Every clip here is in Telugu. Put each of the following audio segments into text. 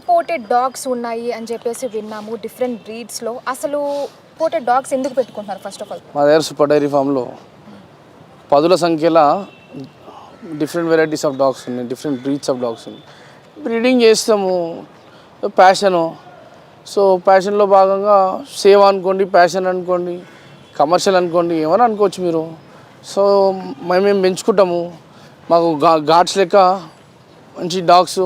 ఇంపోర్టెడ్ డాగ్స్ ఉన్నాయి అని చెప్పేసి విన్నాము డిఫరెంట్ బ్రీడ్స్లో అసలు ఇంపోర్టెడ్ డాగ్స్ ఎందుకు పెట్టుకుంటున్నారు ఫస్ట్ ఆఫ్ ఆల్ మా దగ్గర సూపర్ డైరీ ఫామ్లో పదుల సంఖ్యలో డిఫరెంట్ వెరైటీస్ ఆఫ్ డాగ్స్ ఉన్నాయి డిఫరెంట్ బ్రీడ్స్ ఆఫ్ డాగ్స్ ఉన్నాయి. బ్రీడింగ్ చేస్తాము ప్యాషను సో ప్యాషన్లో భాగంగా సేవ్ అనుకోండి ప్యాషన్ అనుకోండి కమర్షియల్ అనుకోండి ఏమైనా అనుకోవచ్చు మీరు. సో మేము పెంచుకుంటాము మాకు గా లెక్క మంచి డాగ్స్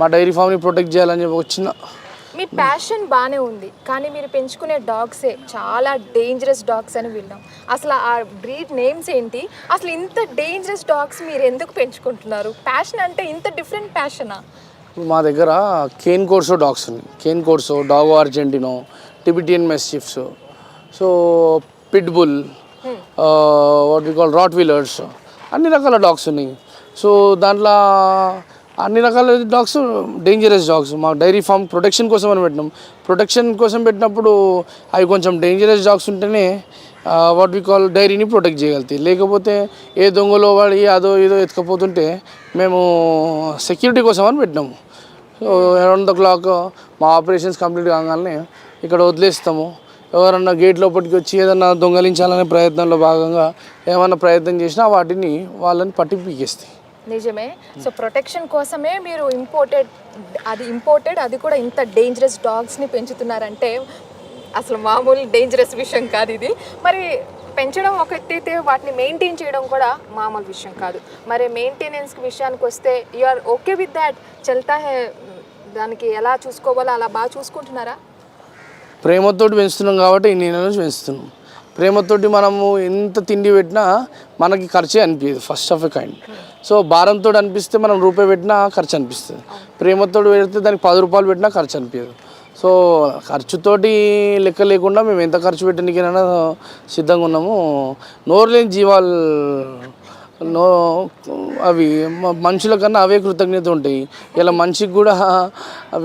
మా డైరీ ఫామ్ని ప్రొటెక్ట్ చేయాలని చెప్పి వచ్చిన మీ ప్యాషన్ బాగానే ఉంది కానీ మీరు పెంచుకునే డాగ్సే చాలా డేంజరస్ డాగ్స్ అని విన్నాం. అసలు ఆ బ్రీడ్ నేమ్స్ ఏంటి? అసలు ఇంత డేంజరస్ డాగ్స్ మీరు ఎందుకు పెంచుకుంటున్నారు? ప్యాషన్ అంటే ఇంత డిఫరెంట్ ప్యాషనా? మా దగ్గర కేన్ కోర్సో డాగ్స్ ఉన్నాయి. Cane Corso Dogo Argentino Tibetan mastiffs so pitbull what we call Rottweilers అన్ని రకాల డాగ్స్ ఉన్నాయి. సో దాంట్లో అన్ని రకాల డాగ్స్ డేంజరస్ డాగ్స్. మా డైరీ ఫామ్ ప్రొటెక్షన్ కోసం అని పెట్టినాం. ప్రొటెక్షన్ కోసం పెట్టినప్పుడు అవి కొంచెం డేంజరస్ డాగ్స్ ఉంటేనే వాట్ వి కాల్ డైరీని ప్రొటెక్ట్ చేయగలుగుతాయి. లేకపోతే ఏ దొంగలో వాడి అదో ఏదో ఎత్తుకపోతుంటే మేము సెక్యూరిటీ కోసం అని పెట్టినాము సో అరౌండ్ ద క్లాక్ మా ఆపరేషన్స్ కంప్లీట్ కాగానే ఇక్కడ వదిలేస్తాము. ఎవరన్నా గేట్ లోపలికి వచ్చి ఏదన్నా దొంగలించాలనే ప్రయత్నంలో భాగంగా ఏమన్నా ప్రయత్నం చేసినా వాటిని వాళ్ళని పట్టి పీకేస్తాయి. నిజమే. సో ప్రొటెక్షన్ కోసమే మీరు ఇంపోర్టెడ్ అది ఇంపోర్టెడ్ అది కూడా ఇంత డేంజరస్ డాగ్స్ని పెంచుతున్నారంటే అసలు మామూలు డేంజరస్ విషయం కాదు ఇది. మరి పెంచడం ఒకటైతే వాటిని మెయింటైన్ చేయడం కూడా మామూలు విషయం కాదు. మరి మెయింటెనెన్స్ విషయానికి వస్తే you are okay with that చల్తా హే దానికి ఎలా చూసుకోవాలో అలా బాగా చూసుకుంటున్నారా? ప్రేమతోటి పెంచుతున్నాం కాబట్టి ఇన్ని నెలలు పెంచుతున్నాం. ప్రేమతోటి మనము ఎంత తిండి పెట్టినా మనకి ఖర్చే అనిపించదు first of a kind so భారంతో అనిపిస్తే మనం రూపాయి పెట్టినా ఖర్చు అనిపిస్తుంది. ప్రేమతో పెడితే దానికి పది రూపాయలు పెట్టినా ఖర్చు అనిపించదు సో ఖర్చుతోటి లెక్క లేకుండా మేము ఎంత ఖర్చు పెట్టడానికైనా సిద్ధంగా ఉన్నాము. నోరు లేని జీవాలు నో అవి మనుషుల కన్నా అవే కృతజ్ఞత ఉంటాయి. ఇలా మనిషికి కూడా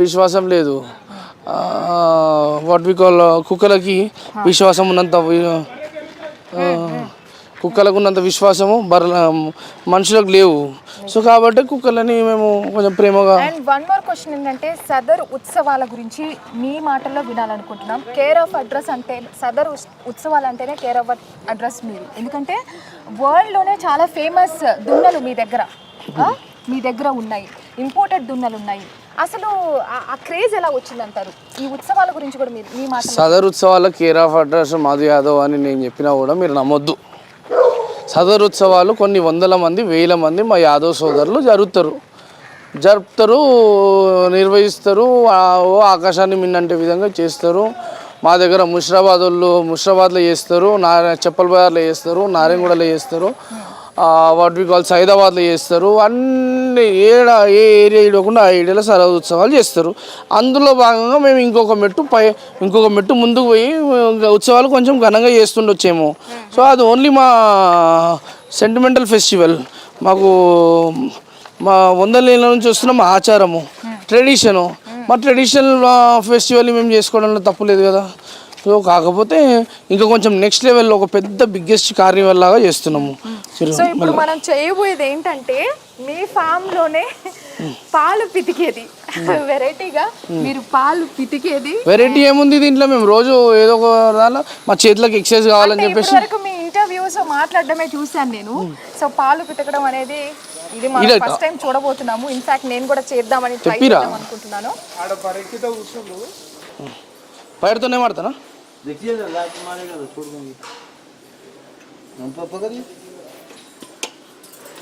విశ్వాసం లేదు. వాట్ వి కాల్ కుక్కలకి విశ్వాసం ఉన్నంత కుక్కలకు ఉన్నంత విశ్వాసము బర్రెల మనుషులకు లేవు. సో కాబట్టి కుక్కలని మేము కొంచెం ప్రేమగా అండ్ వన్ మోర్ క్వశ్చన్ ఏంటంటే సదర్ ఉత్సవాల గురించి మీ మాటల్లో వినాలనుకుంటున్నాం. కేర్ ఆఫ్ అడ్రస్ అంటే సదర్ ఉత్సవాలు అంటేనే కేర్ ఆఫ్ అడ్రస్ మీరు. ఎందుకంటే వరల్డ్లోనే చాలా ఫేమస్ దున్నలు మీ దగ్గర? మీ దగ్గర ఉన్నాయి. ఇంపోర్టెడ్ దున్నలు ఉన్నాయి. అసలు ఆ- క్రేజ్ ఎలా వచ్చిందంటారు? ఈ ఉత్సవాల గురించి కూడా మీరు మీ మాట సదర్ ఉత్సవాల care of address Madhu Yadav అని నేను చెప్పినా కూడా మీరు నమ్మొద్దు. సదర్ ఉత్సవాలు కొన్ని వందల మంది వేల మంది మా యాదవ్ సోదరులు జరుపుతారు. జరుపుతారు నిర్వహిస్తారు ఓ ఆకాశాన్ని మిన్నంటే విధంగా చేస్తారు. మా దగ్గర ముషిరాబాద్ వాళ్ళు ముషిరాబాద్లో చేస్తారు నారా చెప్పల్ బజార్లో చేస్తారు నారాయణగూడలో చేస్తారు. వాట్ వి కాల్ సైదాబాద్లో చేస్తారు. అన్ని ఏడ ఏ ఏరియా ఇడకుండా ఆ ఏరియాలో సరదా ఉత్సవాలు చేస్తారు. అందులో భాగంగా మేము ఇంకొక మెట్టు పై ఇంకొక మెట్టు ముందుకు పోయి ఇంకా ఉత్సవాలు కొంచెం ఘనంగా చేస్తుండొచ్చేమో. సో అది ఓన్లీ మా సెంటిమెంటల్ ఫెస్టివల్ మాకు మా వందల ఏళ్ళ నుంచి వస్తున్న మా ఆచారము ట్రెడిషను మా ట్రెడిషనల్ ఫెస్టివల్ మేము చేసుకోవడంలో తప్పు లేదు కదా. సో కాకపోతే ఇంకా కొంచెం నెక్స్ట్ లెవెల్లో ఒక పెద్ద బిగ్గెస్ట్ కార్నివల్ లాగా చేస్తున్నాము. సో ఇప్పుడు మనం చేయబోయేది ఏంటంటే మీ ఫామ్లోనే పాలు పితికేది. వెరైటీగా మీరు పాలు పితికేది. వెరైటీ ఏముంది దీంట్లో? మేము రోజు ఏదో ఒక దానిలో మా చేతులకు ఎక్సర్సైజ్ కావాలని చెప్పేసి. మీ ఇంటర్వ్యూస్ మాట్లాడడమే చూశాను నేను. సో పాలు పితకడం అనేది ఇది మనం ఫస్ట్ టైం చూడబోతున్నాము. ఇన్ఫాక్ట్ నేను కూడా చేద్దామని ట్రై? చేద్దాం అనుకుంటున్నాను. పైరుతోనే మాడతానా? देखिए लाइट मारेगा तो छोड़ देंगे हम पकड़िए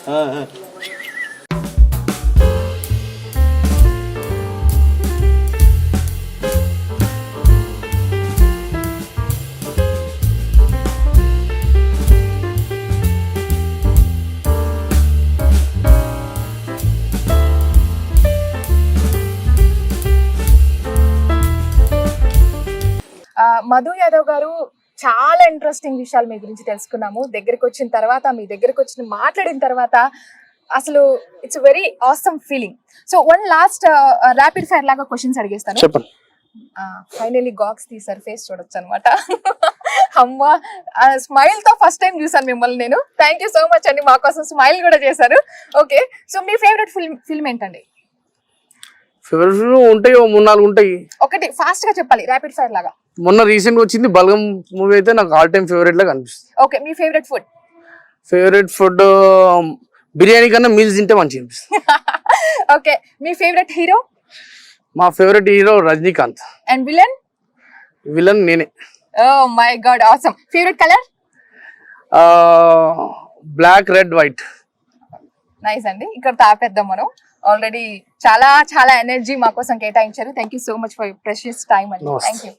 हाँ हाँ మధు యాదవ్ గారు చాలా ఇంట్రెస్టింగ్ విషయాలు మీ గురించి తెలుసుకున్నాము. దగ్గరికి వచ్చిన తర్వాత మీ దగ్గరికి వచ్చిన మాట్లాడిన తర్వాత అసలు it's very awesome feeling so one last rapid fire లాగా క్వశ్చన్స్ అడిగేస్తాను. ఫైనలీ గాక్స్ తీసారు ఫేస్ చూడొచ్చు అనమాట అమ్మ స్మైల్తో ఫస్ట్ టైం చూసాను మిమ్మల్ని నేను. థ్యాంక్ యూ సో మచ్ అండి. మా కోసం స్మైల్ కూడా చేశారు. ఓకే సో మీ ఫేవరెట్ ఫిల్మ్ ఫిల్మ్ ఏంటండి? ఫేవరెట్ ఉంటాయి ఓ మూడు నాలుగు ఉంటాయి. ఒకటి ఫాస్ట్గా చెప్పాలి ర్యాపిడ్ ఫైర్ లాగా. మొన్న రీసెంట్గా వచ్చింది బల్గం మూవీ అయితే నాకు ఆల్ టైమ్ ఫేవరెట్ లా కనిపిస్తుంది ఓకే మీ favourite food favourite food biryani కన్నా మీల్స్ తింటే మంచిగా అనిపిస్తుంది. ఓకే మీ ఫేవరెట్ హీరో మా favourite hero Rajinikanth. And villain villain నేనే. ఓ my God awesome favourite colour black red white nice అండి. ఇక్కడ తాపేద్దాం మనం. ఆల్రెడీ చాలా చాలా ఎనర్జీ మా కోసం కేటాయించారు. Thank you so much for precious time అండి. Thank you